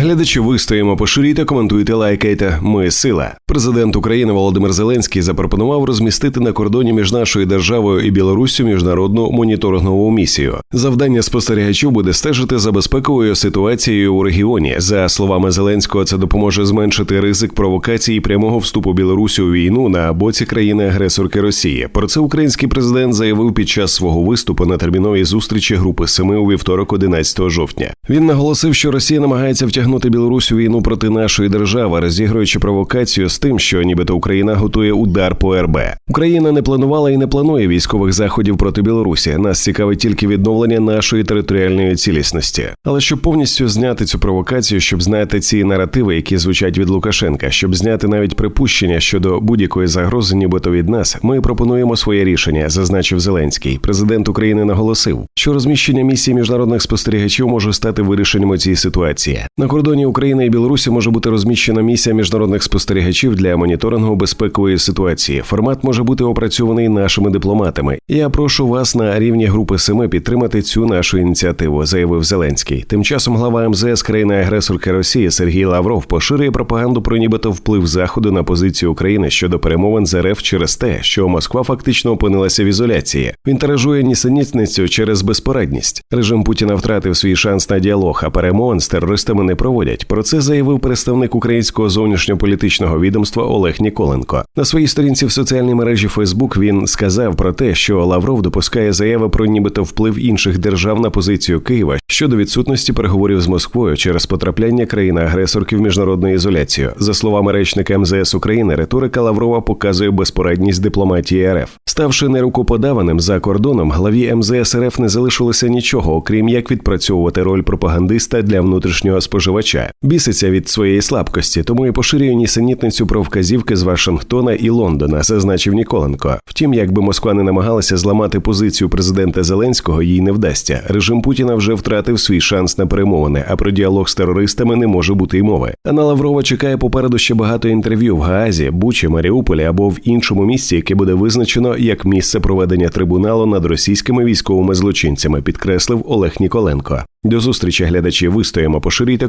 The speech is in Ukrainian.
Глядачі вистоїмо, поширюйте, коментуйте, лайкайте. Ми сила. Президент України Володимир Зеленський запропонував розмістити на кордоні між нашою державою і Білоруссю міжнародну моніторингову місію. Завдання спостерігачів буде стежити за безпековою ситуацією у регіоні. За словами Зеленського, це допоможе зменшити ризик провокації прямого вступу Білорусі у війну на боці країни-агресорки Росії. Про це український президент заявив під час свого виступу на терміновій зустрічі групи Семи у вівторок, 11 жовтня. Він наголосив, що Росія намагається втягнути Білорусь у війну проти нашої держави, розігруючи провокацію з тим, що нібито Україна готує удар по РБ. Україна не планувала і не планує військових заходів проти Білорусі. Нас цікавить тільки відновлення нашої територіальної цілісності. Але щоб повністю зняти цю провокацію, щоб зняти ці наративи, які звучать від Лукашенка, щоб зняти навіть припущення щодо будь-якої загрози, нібито від нас, ми пропонуємо своє рішення, зазначив Зеленський. Президент України наголосив, що розміщення місії міжнародних спостерігачів може стати вирішенням цієї ситуації. На кордоні України і Білорусі може бути розміщена місія міжнародних спостерігачів для моніторингу безпекової ситуації. Формат може бути опрацьований нашими дипломатами. Я прошу вас на рівні групи Семи підтримати цю нашу ініціативу, заявив Зеленський. Тим часом глава МЗС країни-агресорки Росії Сергій Лавров поширює пропаганду про нібито вплив заходу на позицію України щодо перемовин з РФ через те, що Москва фактично опинилася в ізоляції. Він тиражує нісенітницю через безпорадність. Режим Путіна втратив свій шанс на діалог, а перемовин з терористами не проводять. Про це заявив представник українського зовнішньополітичного відомства Олег Ніколенко. На своїй сторінці в соціальній мережі Фейсбук він сказав про те, що Лавров допускає заяви про нібито вплив інших держав на позицію Києва щодо відсутності переговорів з Москвою через потрапляння країни-агресорки в міжнародну ізоляцію. За словами речника МЗС України, риторика Лаврова показує безпорадність дипломатії РФ. Ставши нерукоподаваним за кордоном, главі МЗС РФ не залишилося нічого, окрім як відпрацьовувати роль пропагандиста для внутрішнього споживача. Біситься від своєї слабкості, тому і поширює нісенітницю про вказівки з Вашингтона і Лондона, зазначив Ніколенко. Втім, якби Москва не намагалася зламати позицію президента Зеленського, їй не вдасться. Режим Путіна вже втратив свій шанс на перемовини, а про діалог з терористами не може бути й мови. А на Лаврова чекає попереду ще багато інтерв'ю в Гаазі, Бучі, Маріуполі або в іншому місці, яке буде визначено як місце проведення трибуналу над російськими військовими злочинцями, підкреслив Олег Ніколенко. До зустрічі глядачі. Вистоїмо, поширюйте,